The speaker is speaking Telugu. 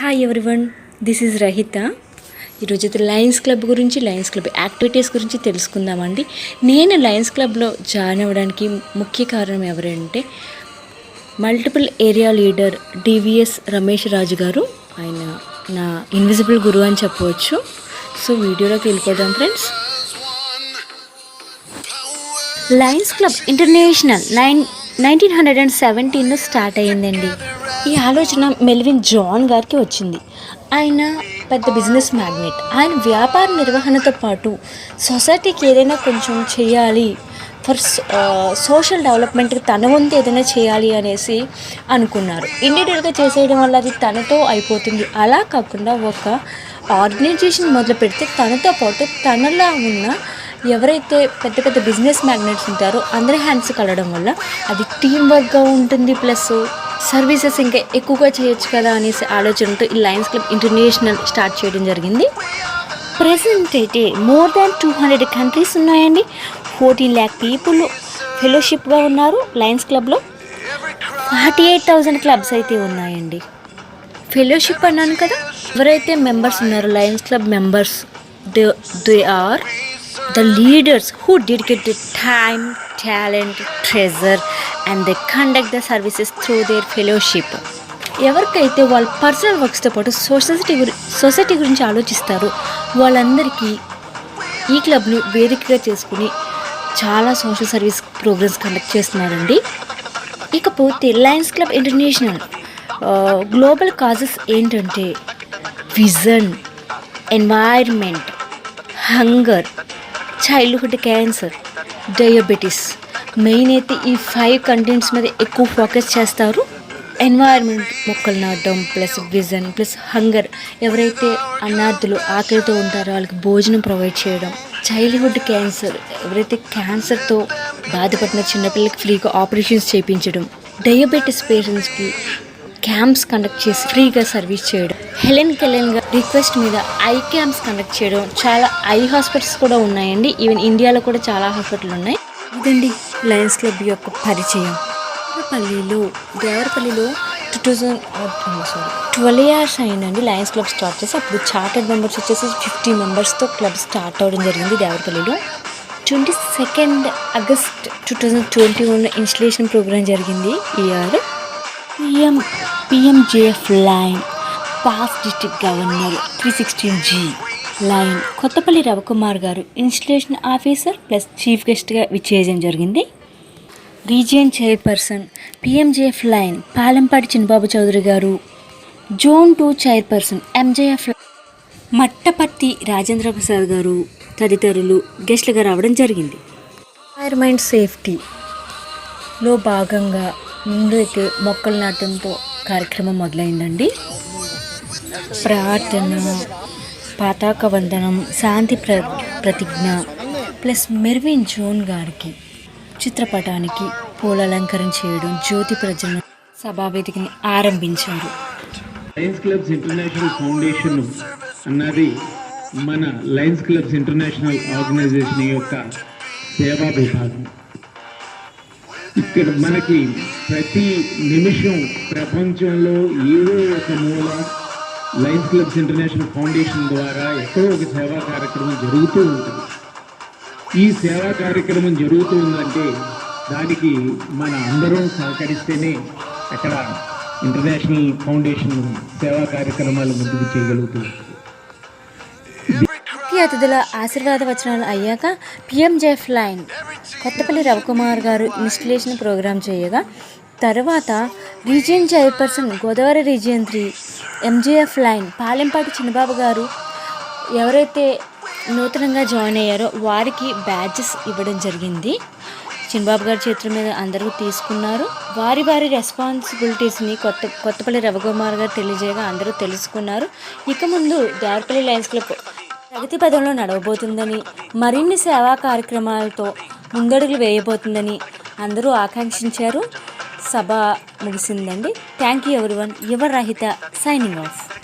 Hi everyone this is Rahitha ఈరోజు అయితే లయన్స్ క్లబ్ గురించి లయన్స్ క్లబ్ యాక్టివిటీస్ గురించి తెలుసుకుందామండి. నేను లయన్స్ క్లబ్లో జాయిన్ అవ్వడానికి ముఖ్య కారణం ఎవరంటే multiple area leader DVS Ramesh Raju garu. ఆయన నా ఇన్విజిబుల్ గురువు అని చెప్పవచ్చు. సో వీడియోలోకి వెళ్ళిపోదాం friends lions club international nine nineteen hundred and సెవెంటీన్లో స్టార్ట్ అయ్యిందండి. ఈ ఆలోచన మెల్విన్ జాన్ గారికి వచ్చింది. ఆయన పెద్ద బిజినెస్ మ్యాగ్నెట్. ఆయన వ్యాపార నిర్వహణతో పాటు సొసైటీకి ఏదైనా కొంచెం చేయాలి ఫర్ సోషల్ డెవలప్మెంట్కి తన వంతు ఏదైనా చేయాలి అనేసి అనుకున్నారు. ఇండివిజువల్గా చేసేయడం వల్ల అది తనతో అయిపోతుంది. అలా కాకుండా ఒక ఆర్గనైజేషన్ మొదలు పెడితే తనతో పాటు తనలా ఉన్న ఎవరైతే పెద్ద పెద్ద బిజినెస్ మ్యాగ్నెట్స్ ఉంటారో అందరి హ్యాండ్స్ కలవడం వల్ల అది టీం వర్క్గా ఉంటుంది ప్లస్ సర్వీసెస్ ఇంకా ఎక్కువగా చేయొచ్చు కదా అనేసి ఆలోచనతో ఈ లయన్స్ క్లబ్ ఇంటర్నేషనల్ స్టార్ట్ చేయడం జరిగింది. ప్రజెంట్ అయితే more than two hundred countries ఉన్నాయండి. ఫోర్టీన్ ల్యాక్ పీపుల్ ఫెలోషిప్గా ఉన్నారు లయన్స్ క్లబ్లో. ఫార్టీ ఎయిట్ థౌజండ్ క్లబ్స్ అయితే ఉన్నాయండి. ఫెలోషిప్ అన్నాను కదా ఎవరైతే మెంబర్స్ ఉన్నారో lions club members they they are the leaders who dedicated time, talent treasure and they conduct the services through their fellowship ఎవరికైతే వాళ్ళ పర్సనల్ వర్క్స్తో పాటు సొసైటీ గురి సొసైటీ గురించి ఆలోచిస్తారో వాళ్ళందరికీ ఈ క్లబ్ను వేదికగా చేసుకుని చాలా సోషల్ సర్వీస్ ప్రోగ్రామ్స్ కండక్ట్ చేస్తున్నారండి. ఇకపోతే lions club international global causes ఏంటంటే vision environment hunger childhood cancer diabetes main అయితే ఈ ఫైవ్ కంటెంట్స్ మీద ఎక్కువ ఫోకస్ చేస్తారు. ఎన్వైర్మెంట్ మొక్కలు నాటడం ప్లస్ విజన్ ప్లస్ హంగర్ ఎవరైతే అనార్థులు ఆకలితో ఉంటారో వాళ్ళకి భోజనం ప్రొవైడ్ చేయడం. చైల్డ్హుడ్ క్యాన్సర్ ఎవరైతే క్యాన్సర్తో బాధపడిన చిన్నపిల్లలకి ఫ్రీగా ఆపరేషన్స్ చేయించడం. డయాబెటీస్ పేషెంట్స్కి క్యాంప్స్ కండక్ట్ చేసి ఫ్రీగా సర్వీస్ చేయడం. హెలెన్ కెలెన్గా రిక్వెస్ట్ మీద ఐ క్యాంప్స్ కండక్ట్ చేయడం చాలా ఐ హాస్పిటల్స్ కూడా ఉన్నాయండి. ఈవెన్ ఇండియాలో కూడా చాలా హాస్పిటల్ ఉన్నాయి. ఇదండి లయన్స్ క్లబ్ యొక్క పరిచయం. దేవరపల్లిలో దేవరపల్లిలో two thousand sorry twelve years అయిందండి లయన్స్ క్లబ్ స్టార్ట్ చేసి. అప్పుడు చార్టెడ్ మెంబర్స్ వచ్చేసి ఫిఫ్టీ మెంబర్స్తో క్లబ్ స్టార్ట్ అవ్వడం జరిగింది దేవరపల్లిలో. Twenty second August two thousand twenty వన్లో ఇన్స్టలేషన్ ప్రోగ్రామ్ జరిగింది ఈ year. PM PMJF lion past district governor three sixteen G lion Kothapalli Ravikumar garu institution officer plus chief గెస్ట్గా విచ్చేయడం జరిగింది. Region chairperson PMJF lion Palempati Chinnababu Chowdary garu. Zone two chairperson MJF Mattapatti Rajendra Prasad garu తదితరులు గెస్ట్లుగా రావడం జరిగింది. ఎన్వైర్మెంట్ సేఫ్టీలో భాగంగా ముందైతే మొక్కలు నాటంతో కార్యక్రమం మొదలైందండి. ప్రార్థన పతాక వందనం శాంతి ప్ర ప్రతిజ్ఞ ప్లస్ మెర్విన్ జోన్ గారికి చిత్రపటానికి పూలలంకరణ చేయడం జ్యోతి ప్రజల సభావేదికని ఆరంభించారు. లయన్స్ క్లబ్స్ ఇంటర్నేషనల్ ఫౌండేషన్ అన్నది మన లయన్స్ క్లబ్స్ ఇంటర్నేషనల్ ఆర్గనైజేషన్ యొక్క సేవా విభాగం. ఇక్కడ మనకి ప్రతి నిమిషం ప్రపంచంలో ఏదో ఒక మూల లయన్స్ క్లబ్స్ ఇంటర్నేషనల్ ఫౌండేషన్ ద్వారా ఎక్కడో ఒక సేవా కార్యక్రమం జరుగుతూ ఉంటుంది. ఈ సేవా కార్యక్రమం జరుగుతూ ఉందంటే దానికి మన అందరం సహకరిస్తేనే అక్కడ ఇంటర్నేషనల్ ఫౌండేషన్ సేవా కార్యక్రమాలు ముందుకు చేయగలుగుతుంది ముఖ్య అతిథుల ఆశీర్వాద వచనాలు అయ్యాక పిఎంజెఫ్ లైన్ కొత్తపల్లి రవికుమార్ గారు ఇన్స్టిలేషన్ ప్రోగ్రాం చేయగా తర్వాత region chairperson Godavari region three MJF lion Palempati Chinnababu garu ఎవరైతే నూతనంగా జాయిన్ అయ్యారో వారికి బ్యాడ్జెస్ ఇవ్వడం జరిగింది. చిన్నబాబు గారి చేతుల మీద అందరూ తీసుకున్నారు. వారి వారి రెస్పాన్సిబిలిటీస్ని కొత్త కొత్తపల్లి రవికుమార్ గారు తెలియజేయగా అందరూ తెలుసుకున్నారు. ఇక ముందు దేవరపల్లి లయన్స్ క్లబ్ ప్రగతి పదంలో నడవబోతుందని మరిన్ని సేవా కార్యక్రమాలతో ముందడుగులు వేయబోతుందని అందరూ ఆకాంక్షించారు. సభ ముగిసిందండి. Thank you every one your Rahitha signing off